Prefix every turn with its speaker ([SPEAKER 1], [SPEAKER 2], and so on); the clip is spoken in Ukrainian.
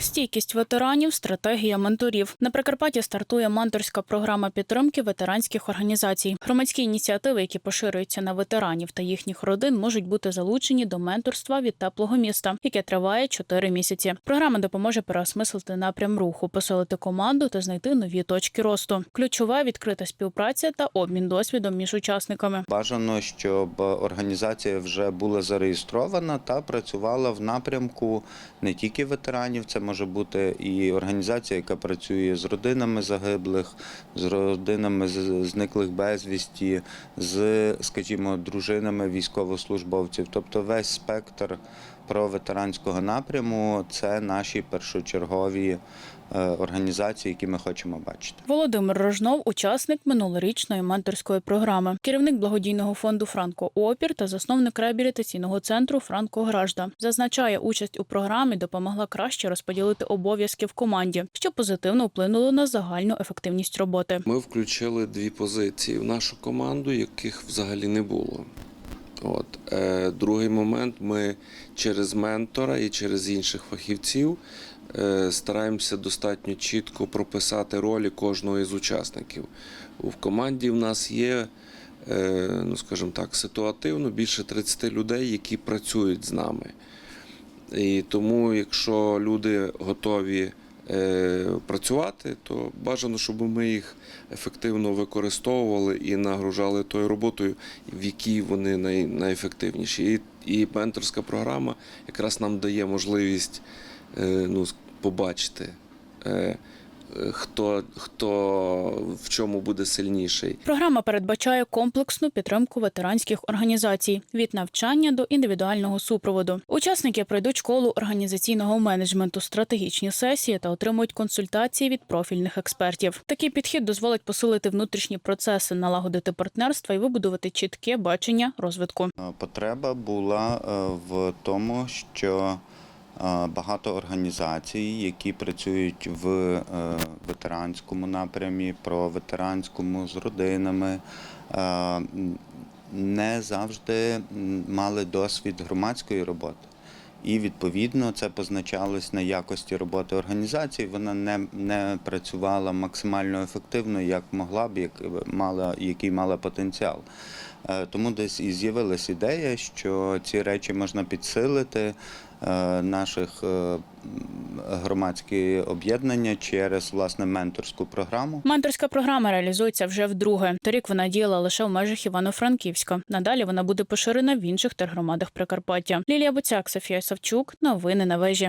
[SPEAKER 1] Стійкість ветеранів, стратегія менторів. На Прикарпатті стартує менторська програма підтримки ветеранських організацій. Громадські ініціативи, які поширюються на ветеранів та їхніх родин, можуть бути залучені до менторства від теплого міста, яке триває 4 місяці. Програма допоможе переосмислити напрям руху, посилити команду та знайти нові точки росту. Ключова відкрита співпраця та обмін досвідом між учасниками.
[SPEAKER 2] Бажано, щоб організація вже була зареєстрована та працювала в напрямку не тільки ветеранів, це може бути і організація, яка працює з родинами загиблих, з родинами зниклих безвісті, з, скажімо, дружинами військовослужбовців. Тобто весь спектр проветеранського напряму це наші першочергові е, організації, які ми хочемо бачити.
[SPEAKER 1] Володимир Рожнов, учасник минулорічної менторської програми, керівник благодійного фонду Франко Опір та засновник реабілітаційного центру Франко Гражда. Зазначає, участь у програмі допомогла краще розподілити обов'язки в команді, що позитивно вплинуло на загальну ефективність роботи.
[SPEAKER 3] Ми включили дві позиції в нашу команду, яких взагалі не було. От. Е, другий момент ми через ментора і через інших фахівців е, стараємося достатньо чітко прописати ролі кожного із учасників. В команді в нас є, е, ну скажімо так, ситуативно більше 30 людей, які працюють з нами. І тому, якщо люди готові працювати, то бажано, щоб ми їх ефективно використовували і нагружали тою роботою, в якій вони най, найефективніші. І, і менторська програма якраз нам дає можливість е, ну, побачити. Хто, хто в чому буде сильніший.
[SPEAKER 1] Програма передбачає комплексну підтримку ветеранських організацій від навчання до індивідуального супроводу. Учасники пройдуть школу організаційного менеджменту, стратегічні сесії та отримують консультації від профільних експертів. Такий підхід дозволить посилити внутрішні процеси, налагодити партнерства і вибудувати чітке бачення розвитку.
[SPEAKER 2] Потреба була е, в тому, що багато організацій, які працюють в е, ветеранському напрямі, про ветеранському з родинами, е, не завжди мали досвід громадської роботи. І відповідно це позначалось на якості роботи організації. Вона не, не працювала максимально ефективно, як могла б, як мала, який мала потенціал. Е, Тому десь і з'явилась ідея, що ці речі можна підсилити е, наших е, громадські об'єднання через власне менторську програму.
[SPEAKER 1] Менторська програма реалізується вже вдруге. Торік вона діяла лише в межах Івано-Франківська. Надалі вона буде поширена в інших тергромадах Прикарпаття. Лілія Буцяк, Софія Савчук. Новини на вежі.